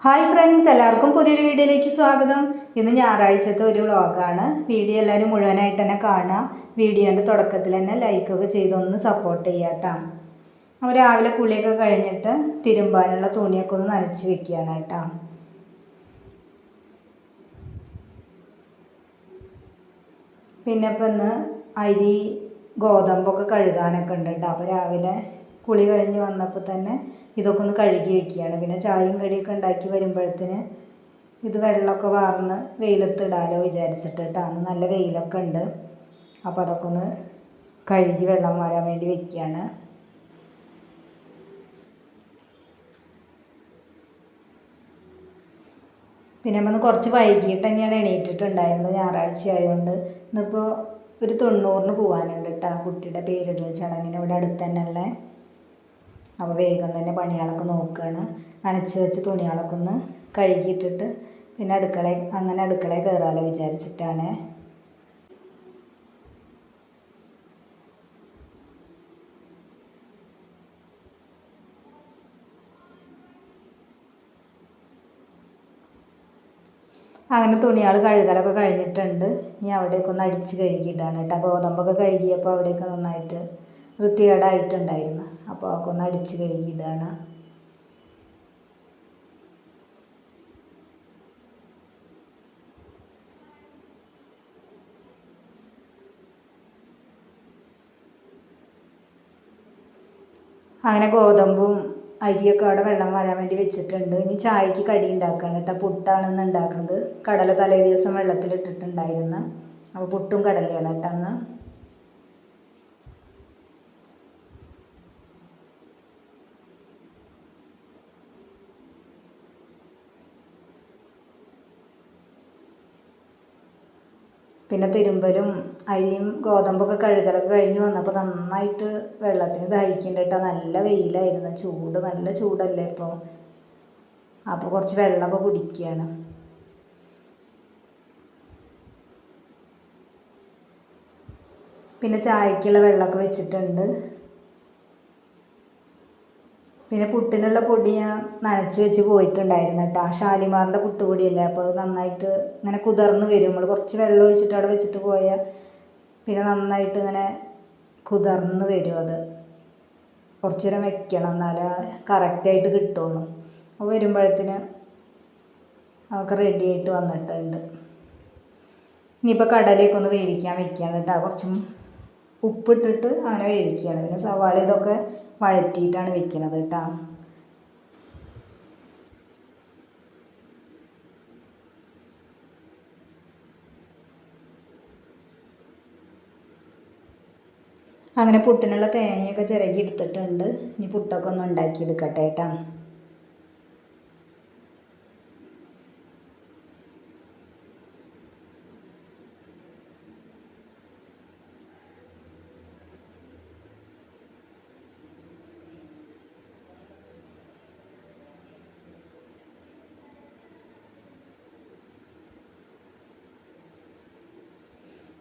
Hi friends എല്ലാവർക്കും പുതിയൊരു വീഡിയോയിലേക്ക് സ്വാഗതം. ഇന്ന് ഞായറാഴ്ചത്തെ ഒരു വ്ളോഗാണ്. വീഡിയോ എല്ലാവരും മുഴുവനായിട്ട് തന്നെ കാണുക. വീഡിയോന്റെ തുടക്കത്തിൽ തന്നെ ലൈക്കൊക്കെ ചെയ്തൊന്ന് സപ്പോർട്ട് ചെയ്യാട്ടോ അപ്പോൾ രാവിലെ കുളിയൊക്കെ കഴിഞ്ഞിട്ട് തിരുമ്പാനുള്ള തുണിയൊക്കെ ഒന്ന് നനച്ച് വെക്കുകയാണ് കേട്ടോ പിന്നെ ഇപ്പം ഇന്ന് അരി ഗോതമ്പൊക്കെ കഴുകാനൊക്കെ ഉണ്ട് കേട്ടോ അപ്പോൾ രാവിലെ കുളി കഴിഞ്ഞ് വന്നപ്പോൾ തന്നെ ഇതൊക്കെ ഒന്ന് കഴുകി വെക്കുകയാണ്. പിന്നെ ചായയും കടിയൊക്കെ ഉണ്ടാക്കി വരുമ്പോഴത്തേന് ഇത് വെള്ളമൊക്കെ വാർന്ന് വെയിലത്തിടാലോ വിചാരിച്ചിട്ട് കേട്ടോ. അന്ന് നല്ല വെയിലൊക്കെ ഉണ്ട്. അപ്പോൾ അതൊക്കെ ഒന്ന് കഴുകി വെള്ളം വരാൻ വേണ്ടി വെക്കുകയാണ്. പിന്നെ നമ്മൾ കുറച്ച് വൈകിട്ട് തന്നെയാണ് എണീറ്റിട്ടുണ്ടായിരുന്നത്. ഞായറാഴ്ച ആയതുകൊണ്ട് ഇന്നിപ്പോൾ ഒരു തൊണ്ണൂറിന് പോകാനുണ്ട് കേട്ടോ കുട്ടിയുടെ പേരിടൽ ചടങ്ങിന് ഇവിടെ അടുത്ത് തന്നെ ഉള്ളത് അപ്പോൾ വേഗം തന്നെ പണികളൊക്കെ നോക്കുകയാണ്. നനച്ച് വെച്ച തുണികളൊക്കെ ഒന്ന് കഴുകിയിട്ടിട്ട് പിന്നെ അടുക്കള അങ്ങനെ അടുക്കളയിൽ കയറാമല്ലോ വിചാരിച്ചിട്ടാണ്. അങ്ങനെ തുണികൾ കഴുകലൊക്കെ കഴിഞ്ഞിട്ടുണ്ട്. ഇനി അവിടെയൊക്കെ ഒന്ന് അടിച്ച് കഴുകിയിട്ടാണ് കേട്ടോ. ഗോതമ്പൊക്കെ കഴുകിയപ്പോൾ അവിടെയൊക്കെ നന്നായിട്ട് വൃത്തികേടായിട്ടുണ്ടായിരുന്നു. അപ്പോൾ അതൊക്കെ ഒന്ന് അടിച്ച് ഇതാണ്. അങ്ങനെ ഗോതമ്പും അരിയൊക്കെ അവിടെ വെള്ളം വരാൻ വേണ്ടി വെച്ചിട്ടുണ്ട്. ഇനി ചായക്ക് കടി ഉണ്ടാക്കുകയാണ് കേട്ടോ. പുട്ടാണെന്ന് ഉണ്ടാക്കുന്നത്. കടല തലേ ദിവസം വെള്ളത്തിലിട്ടിട്ടുണ്ടായിരുന്നു. അപ്പോൾ പുട്ടും കടലയാണ് കേട്ടോ അന്ന് പിന്നെ തിരുമ്പലും അരിയും ഗോതമ്പൊക്കെ കഴുകലൊക്കെ കഴിഞ്ഞ് വന്നപ്പോൾ നന്നായിട്ട് വെള്ളത്തിന് ദാഹിക്കുന്നുണ്ട് കേട്ടോ നല്ല വെയിലായിരുന്നു. ചൂട് നല്ല ചൂടല്ലേ ഇപ്പോൾ അപ്പോൾ കുറച്ച് വെള്ളമൊക്കെ കുടിക്കുകയാണ് പിന്നെ ചായക്കുള്ള വെള്ളമൊക്കെ വെച്ചിട്ടുണ്ട്. പിന്നെ പുട്ടിനുള്ള പൊടി ഞാൻ നനച്ച് വെച്ച് പോയിട്ടുണ്ടായിരുന്നു കേട്ടോ. ഷാലിമാറിന്റെ പുട്ടുപൊടിയല്ലേ? അപ്പോൾ അത് നന്നായിട്ട് ഇങ്ങനെ കുതിർന്ന് വരും. നമ്മൾ കുറച്ച് വെള്ളം ഒഴിച്ചിട്ട് അവിടെ വെച്ചിട്ട് പോയാൽ പിന്നെ നന്നായിട്ട് ഇങ്ങനെ കുതിർന്ന് വരും അത്. കുറച്ച് നേരം വെക്കണം എന്നാലേ കറക്റ്റായിട്ട് കിട്ടുള്ളൂ. അപ്പോൾ വരുമ്പോഴത്തിന് അതൊക്കെ റെഡി ആയിട്ട് വന്നിട്ടുണ്ട്. ഇനിയിപ്പോൾ കടലയൊക്കെ ഒന്ന് വേവിക്കാൻ വെക്കുകയാണ് കേട്ടോ. കുറച്ചും ഉപ്പിട്ടിട്ട് അങ്ങനെ വേവിക്കുകയാണ്. പിന്നെ സവാള ഇതൊക്കെ വഴറ്റിയിട്ടാണ് വെക്കുന്നത് കേട്ടോ അങ്ങനെ പുട്ടിനുള്ള തേങ്ങയൊക്കെ ചിരകി എടുത്തിട്ടുണ്ട്. ഇനി പുട്ടൊക്കെ ഒന്ന് ഉണ്ടാക്കിയെടുക്കട്ടെ കേട്ടോ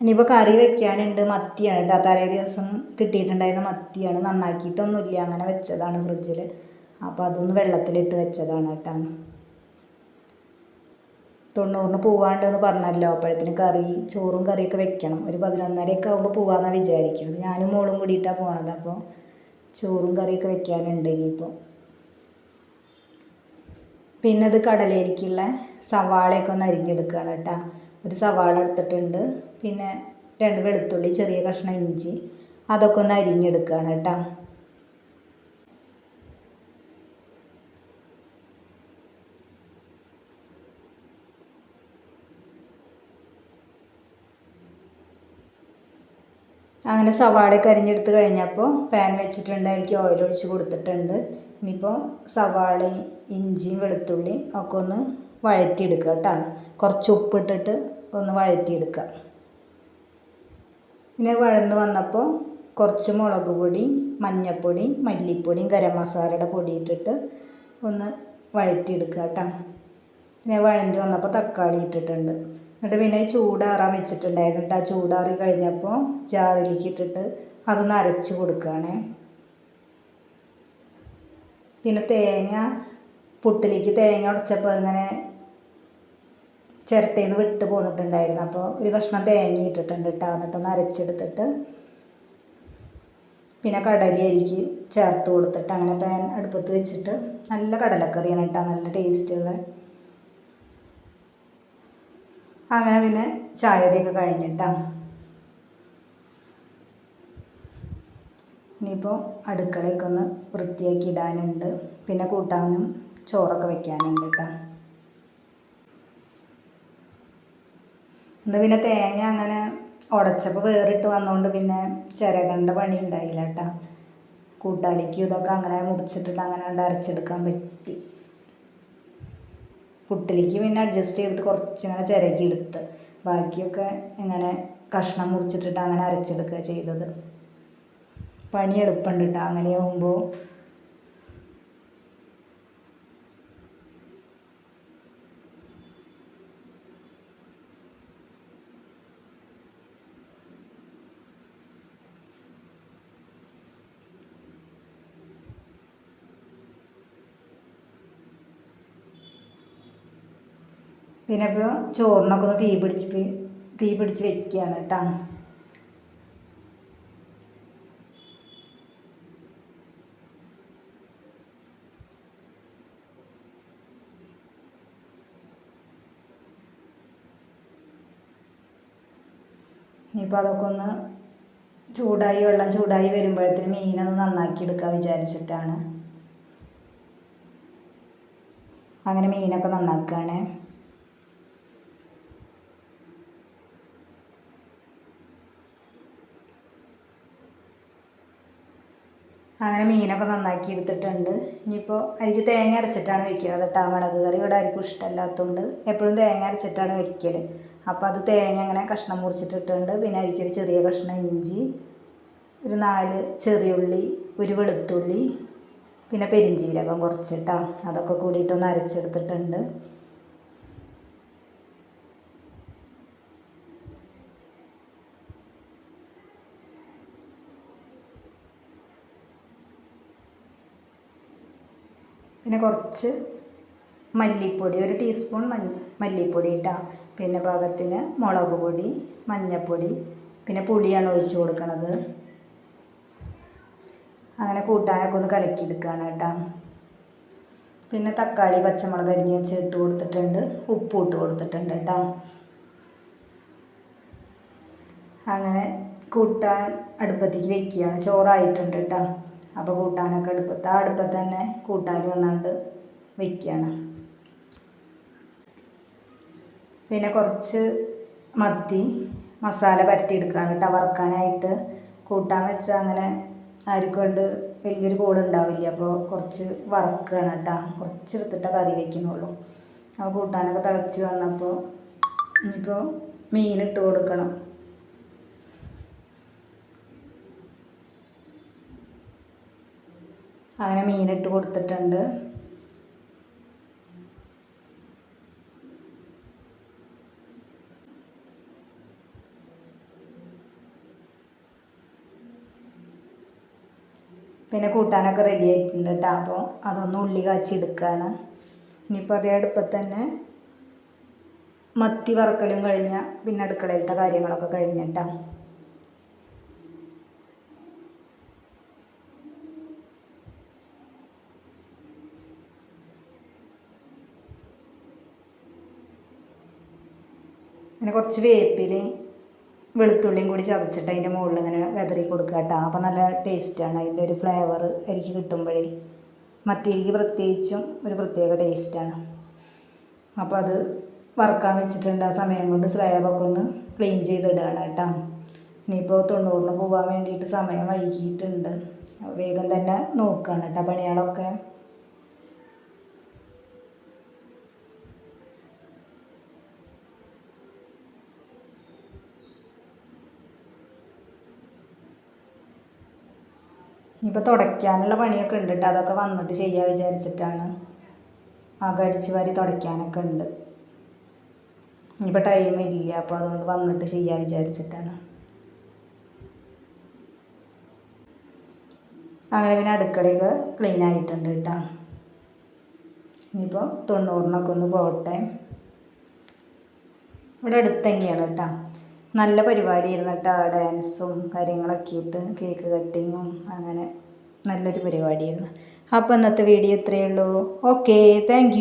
ഇനിയിപ്പോൾ കറി വെക്കാനുണ്ട് മത്തിയാണ്. കേട്ടോ തലേ ദിവസം കിട്ടിയിട്ടുണ്ടായിരുന്ന മത്തിയാണ്. നന്നാക്കിയിട്ടൊന്നുമില്ല. അങ്ങനെ വെച്ചതാണ് ഫ്രിഡ്ജിൽ അപ്പോൾ അതൊന്ന് വെള്ളത്തിലിട്ട് വെച്ചതാണ് കേട്ടോ. തൊണ്ണൂറിന് പോവാണ്ടെന്ന് പറഞ്ഞല്ലോ. അപ്പോഴത്തേന് കറി ചോറും കറിയൊക്കെ വെക്കണം. ഒരു പതിനൊന്നരയൊക്കെ ആകുമ്പോൾ പോവാമെന്നാണ് വിചാരിക്കുന്നത് ഞാനും മോളും കൂടിയിട്ടാണ് പോണത്. അപ്പോൾ ചോറും കറിയൊക്കെ വെക്കാനുണ്ട് ഇനിയിപ്പോൾ പിന്നെ അത് കടലേരിക്കുള്ള സവാളയൊക്കെ ഒന്ന് അരിഞ്ഞെടുക്കുകയാണ് കേട്ടോ. ഒരു സവാള എടുത്തിട്ടുണ്ട്. പിന്നെ രണ്ട് വെളുത്തുള്ളി ചെറിയ കഷ്ണം ഇഞ്ചി അതൊക്കെ ഒന്ന് അരിഞ്ഞെടുക്കുകയാണ് കേട്ടോ. അങ്ങനെ സവാളയൊക്കെ അരിഞ്ഞെടുത്ത് കഴിഞ്ഞപ്പോൾ പാൻ വെച്ചിട്ടുണ്ട് എനിക്ക് ഓയിൽ ഒഴിച്ച് കൊടുത്തിട്ടുണ്ട്. ഇനിയിപ്പോൾ സവാളയും ഇഞ്ചിയും വെളുത്തുള്ളിയും ഒക്കെ ഒന്ന് വഴറ്റിയെടുക്കുക കേട്ടോ. കുറച്ച് ഉപ്പിട്ടിട്ട് ഒന്ന് വഴറ്റിയെടുക്കുക. പിന്നെ വഴന്ന് വന്നപ്പോൾ കുറച്ച് മുളക് പൊടി മഞ്ഞൾപ്പൊടി മല്ലിപ്പൊടിയും ഗരം മസാലയുടെ പൊടി ഇട്ടിട്ട് ഒന്ന് വഴറ്റിയെടുക്കുക കേട്ടോ. പിന്നെ വഴണ്ടി വന്നപ്പോൾ തക്കാളി ഇട്ടിട്ടുണ്ട്. എന്നിട്ട് പിന്നെ ചൂടാറാൻ വെച്ചിട്ടുണ്ടായിരുന്നു കേട്ടോ. ചൂടാറി കഴിഞ്ഞപ്പോൾ ജാറിലേക്ക് ഇട്ടിട്ട് അതൊന്ന് അരച്ച് കൊടുക്കുകയാണേ. പിന്നെ തേങ്ങ പുട്ടിലേക്ക് തേങ്ങ ഉടച്ചപ്പോൾ ഇങ്ങനെ ചിരട്ടയിൽ നിന്ന് വിട്ട് പോന്നിട്ടുണ്ടായിരുന്നു. അപ്പോൾ ഒരു കഷ്ണം തേങ്ങ ഇട്ടിട്ടുണ്ട് കേട്ടോ എന്നിട്ടൊന്ന് അരച്ചെടുത്തിട്ട് പിന്നെ കടലി അരിക്ക് ചേർത്ത് കൊടുത്തിട്ട് അങ്ങനെ പാൻ അടുപ്പത്ത് വെച്ചിട്ട് നല്ല കടലക്കറിയാണ് കേട്ടോ നല്ല ടേസ്റ്റുള്ള അങ്ങനെ പിന്നെ ചായയുടെയൊക്കെ കഴിഞ്ഞിട്ടാണ് ഇനിയിപ്പോൾ അടുക്കളയൊക്കെ ഒന്ന് വൃത്തിയാക്കി ഇടാനുണ്ട്. പിന്നെ കൂട്ടാനും ചോറൊക്കെ വെക്കാനുണ്ട് കേട്ടോ ഇന്ന് പിന്നെ തേങ്ങ അങ്ങനെ ഉടച്ചപ്പോൾ വേറിട്ട് വന്നുകൊണ്ട് പിന്നെ ചിരകണ്ട പണി ഉണ്ടായില്ല കേട്ടോ കൂട്ടാലിക്കും ഇതൊക്കെ അങ്ങനെ മുറിച്ചിട്ടിട്ട് അങ്ങനെ കണ്ട് അരച്ചെടുക്കാൻ പറ്റി. പുട്ടിലേക്ക് പിന്നെ അഡ്ജസ്റ്റ് ചെയ്തിട്ട് കുറച്ചിങ്ങനെ ചിരകി എടുത്ത്. ബാക്കിയൊക്കെ ഇങ്ങനെ കഷ്ണം മുറിച്ചിട്ടിട്ട് അങ്ങനെ അരച്ചെടുക്കുക ചെയ്തത്. പണി എളുപ്പമുണ്ട് കേട്ടോ അങ്ങനെയാകുമ്പോൾ പിന്നെ ഇപ്പോൾ ചോറിനൊക്കെ ഒന്ന് തീ പിടിച്ച് തീ പിടിച്ച് വെക്കുകയാണ് കേട്ടോ ഇനിയിപ്പോൾ അതൊക്കെ ഒന്ന് ചൂടായി വെള്ളം ചൂടായി വരുമ്പോഴത്തേന് മീനൊന്ന് നന്നാക്കി എടുക്കാൻ വിചാരിച്ചിട്ടാണ്. അങ്ങനെ മീനൊക്കെ നന്നാക്കുകയാണ് അങ്ങനെ മീനൊക്കെ നന്നാക്കി എടുത്തിട്ടുണ്ട്. ഇനിയിപ്പോൾ എനിക്ക് തേങ്ങ അരച്ചിട്ടാണ് വെക്കുന്നത് കേട്ടോ മുളക് കറി ഇവിടെ ആർക്കും ഇഷ്ടമല്ലാത്തതുകൊണ്ട് എപ്പോഴും തേങ്ങ അരച്ചിട്ടാണ് വെക്കൽ അപ്പോൾ അത് തേങ്ങ അങ്ങനെ കഷ്ണം മുറിച്ചിട്ടിട്ടുണ്ട്. പിന്നെ അരിക്കൊരു ചെറിയ കഷ്ണം ഇഞ്ചി ഒരു നാല് ചെറിയുള്ളി ഒരു വെളുത്തുള്ളി പിന്നെ പെരിഞ്ചീരകം കുറച്ചിട്ടാ അതൊക്കെ കൂടിയിട്ടൊന്ന് അരച്ചെടുത്തിട്ടുണ്ട്. പിന്നെ കുറച്ച് മല്ലിപ്പൊടി ഒരു ടീസ്പൂൺ മല്ലിപ്പൊടി ഇട്ടാ. പിന്നെ പാകത്തിന് മുളക് പൊടി മഞ്ഞൾപ്പൊടി പിന്നെ പുളിയാണ് ഒഴിച്ചു കൊടുക്കണത്. അങ്ങനെ കൂട്ടാനൊക്കെ ഒന്ന് കലക്കിയെടുക്കുകയാണ് കേട്ടോ. പിന്നെ തക്കാളി പച്ചമുളക് അരിഞ്ഞ് വെച്ച് ഇട്ട് കൊടുത്തിട്ടുണ്ട്. ഉപ്പ് ഇട്ട് കൊടുത്തിട്ടുണ്ട് കേട്ടോ. അങ്ങനെ കൂട്ടാൻ അടുപ്പത്തേക്ക് വെക്കുകയാണ്. ചോറായിട്ടുണ്ട് കേട്ടോ. അപ്പോൾ കൂട്ടാനൊക്കെ അടുപ്പത്ത് ആ അടുപ്പത്ത് തന്നെ കൂട്ടാൻ വന്നാണ്ട് വയ്ക്കുകയാണ് പിന്നെ കുറച്ച് മത്തി മസാല പരട്ടിയെടുക്കുകയാണ് കേട്ടോ വറുക്കാനായിട്ട്. കൂട്ടാൻ വെച്ചാൽ അങ്ങനെ ആർക്കൊണ്ട് വലിയൊരു ഉണ്ടാവില്ല അപ്പോൾ കുറച്ച് വറക്കുകയാണ് കേട്ടോ കുറച്ച് എടുത്തിട്ടേ കറി വയ്ക്കുന്നുള്ളൂ അപ്പോൾ കൂട്ടാനൊക്കെ തിളച്ച് വന്നപ്പോൾ ഇനിയിപ്പോൾ ഇട്ട് കൊടുക്കണം. അങ്ങനെ മീനിട്ട് കൊടുത്തിട്ടുണ്ട്. പിന്നെ കൂട്ടാനൊക്കെ റെഡി ആയിട്ടുണ്ട് കേട്ടോ അപ്പോൾ അതൊന്ന് ഉള്ളി കാച്ചി എടുക്കുകയാണ് ഇനിയിപ്പോൾ അതേ അടുപ്പത്ത് തന്നെ മത്തി വറക്കലും കഴിഞ്ഞ പിന്നെ അടുക്കളയിലത്തെ കാര്യങ്ങളൊക്കെ കഴിഞ്ഞിട്ടാണ് പിന്നെ കുറച്ച് വേപ്പിലയും വെളുത്തുള്ളിയും കൂടി ചതച്ചിട്ട് അതിന്റെ മുകളിൽ ഇങ്ങനെ വെതറി കൊടുക്കുക കേട്ടോ. അപ്പോൾ നല്ല ടേസ്റ്റാണ് അതിന്റെ ഒരു ഫ്ലേവർ അരിക്ക് കിട്ടുമ്പോഴേ മത്തിരിക്ക് പ്രത്യേകിച്ചും ഒരു പ്രത്യേക ടേസ്റ്റാണ് അപ്പോൾ അത് വറുക്കാൻ വെച്ചിട്ടുണ്ട്. ആ സമയം കൊണ്ട് സ്ലാബൊക്കെ ഒന്ന് ക്ലീൻ ചെയ്തിടുകയാണ് കേട്ടോ. ഇനിയിപ്പോൾ തൊണ്ണൂറിന് പോകാൻ വേണ്ടിയിട്ട് സമയം വൈകിയിട്ടുണ്ട്. വേഗം തന്നെ നോക്കുകയാണ് കേട്ടോ പണികളൊക്കെ. ഇനിയിപ്പോൾ തുടയ്ക്കാനുള്ള പണിയൊക്കെ ഉണ്ട് കേട്ടോ അതൊക്കെ വന്നിട്ട് ചെയ്യാൻ വിചാരിച്ചിട്ടാണ്. അകം അടിച്ച് വാരി തുടയ്ക്കാനൊക്കെ ഉണ്ട്. ഇനിയിപ്പോൾ ടൈം ഇല്ല അപ്പോൾ അതുകൊണ്ട് വന്നിട്ട് ചെയ്യാൻ വിചാരിച്ചിട്ടാണ്. അങ്ങനെ പിന്നെ അടുക്കളയൊക്കെ ക്ലീൻ ആയിട്ടുണ്ട് കേട്ടോ. ഇനിയിപ്പോൾ തൊണ്ണൂറിനൊക്കെ ഒന്ന് പോകട്ടെ ഇവിടെ അടുത്ത് തന്നെയാണ് കേട്ടോ? നല്ല പരിപാടിയായിരുന്നു കേട്ടോ. ഡാൻസും കാര്യങ്ങളൊക്കെ ആയിട്ട് കേക്ക് കട്ടിങ്ങും അങ്ങനെ നല്ലൊരു പരിപാടിയായിരുന്നു. അപ്പോൾ ഇന്നത്തെ വീഡിയോ ഇത്രയേ ഉള്ളൂ. Okay thank